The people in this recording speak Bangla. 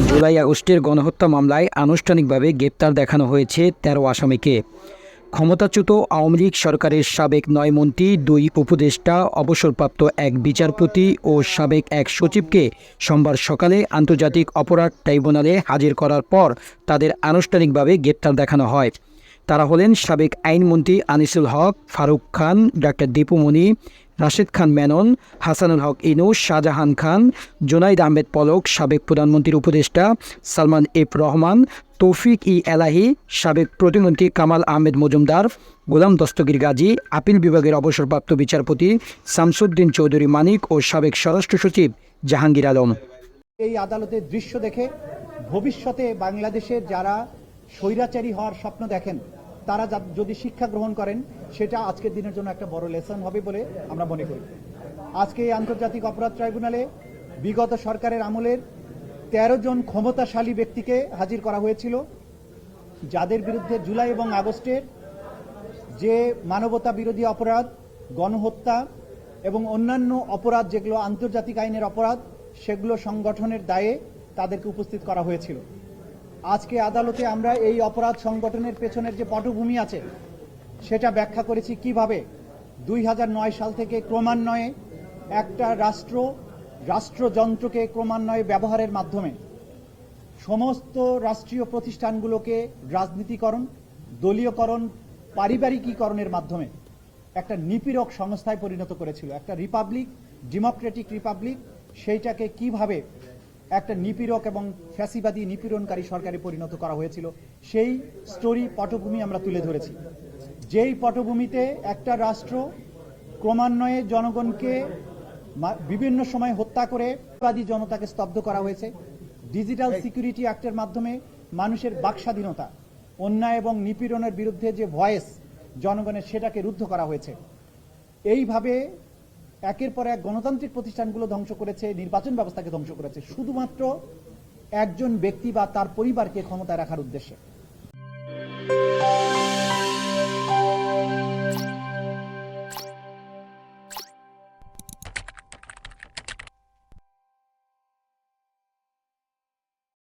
জুলাই আগস্টের গণহত্যা মামলায় আনুষ্ঠানিকভাবে গ্রেপ্তার দেখানো হয়েছে তেরো আসামিকে। ক্ষমতাচ্যুত আওয়ামী লীগ সরকারের সাবেক নয় মন্ত্রী দুই উপদেষ্টা, অবসরপ্রাপ্ত এক বিচারপতি ও সাবেক এক সচিবকে সোমবার সকালে আন্তর্জাতিক অপরাধ ট্রাইব্যুনালে হাজির করার পর তাদের আনুষ্ঠানিকভাবে গ্রেপ্তার দেখানো হয়। তারা হলেন সাবেক আইনমন্ত্রী আনিসুল হক, ফারুক খান, ডাক্তার দীপুমণি রাশেদ খান মেনন, হাসানুল হক ইনু, শাহজাহান খান, জোনাইদ আহমেদ পলক, সাবেক প্রধানমন্ত্রীর উপদেষ্টা সালমান এফ রহমান, তৌফিক ই এলাহি, সাবেক প্রতিমন্ত্রী কামাল আহমেদ মজুমদার, গোলাম দস্তগীর গাজী, আপিল বিভাগের অবসরপ্রাপ্ত বিচারপতি শামসুদ্দিন চৌধুরী মানিক ও সাবেক স্বরাষ্ট্র সচিব জাহাঙ্গীর আলম। এই আদালতের দৃশ্য দেখে ভবিষ্যতে বাংলাদেশের যারা স্বৈরাচারী হওয়ার স্বপ্ন দেখেন তারা যদি শিক্ষা গ্রহণ করেন, সেটা আজকের দিনের জন্য একটা বড় লেসন হবে বলে আমরা মনে করি। আজকে এই আন্তর্জাতিক অপরাধ ট্রাইব্যুনালে বিগত সরকারের আমলের তেরো জন ক্ষমতাশালী ব্যক্তিকে হাজির করা হয়েছিল, যাদের বিরুদ্ধে জুলাই এবং আগস্টের যে মানবতা বিরোধী অপরাধ, গণহত্যা এবং অন্যান্য অপরাধ যেগুলো আন্তর্জাতিক আইনের অপরাধ, সেগুলো সংগঠনের দায়ে তাদেরকে উপস্থিত করা হয়েছিল। আজকে আদালতে আমরা এই অপরাধ সংগঠনের পেছনের যে পটভূমি আছে, সেটা ব্যাখ্যা করেছি কীভাবে। দুই হাজার নয় সাল থেকে ক্রমান্বয়ে একটা রাষ্ট্র, রাষ্ট্রযন্ত্রকে ক্রমান্বয়ে ব্যবহারের মাধ্যমে সমস্ত রাষ্ট্রীয় প্রতিষ্ঠানগুলোকে রাজনীতিকরণ, দলীয়করণ, পারিবারিকীকরণের মাধ্যমে একটা নিপীড়ক সংস্থায় পরিণত করেছিল। একটা রিপাবলিক, ডেমোক্রেটিক রিপাবলিক, সেইটাকে কীভাবে একটা নিপীড়ক এবং ফ্যাসিবাদী নিপীড়নকারী সরকারে পরিণত করা হয়েছিল। সেই স্টোরি পটভূমি আমরা তুলে ধরেছি। যেই পটভূমিতে একটা রাষ্ট্র ক্রমান্বয়ে জনগণকে বিভিন্ন সময় হত্যা করে বাদী জনতাকে স্তব্ধ করা হয়েছে। ডিজিটাল সিকিউরিটি অ্যাক্টের মাধ্যমে মানুষের বাকস্বাধীনতা অন্যায় এবং নিপীড়নের বিরুদ্ধে যে ভয়েস জনগণের সেটাকে রুদ্ধ করা হয়েছে। এইভাবে একের পর এক গণতান্ত্রিক প্রতিষ্ঠানগুলো ধ্বংস করেছে, নির্বাচন ব্যবস্থাকে ধ্বংস করেছে। শুধুমাত্র একজন ব্যক্তি বা তার পরিবারকে ক্ষমতায় রাখার উদ্দেশ্যে।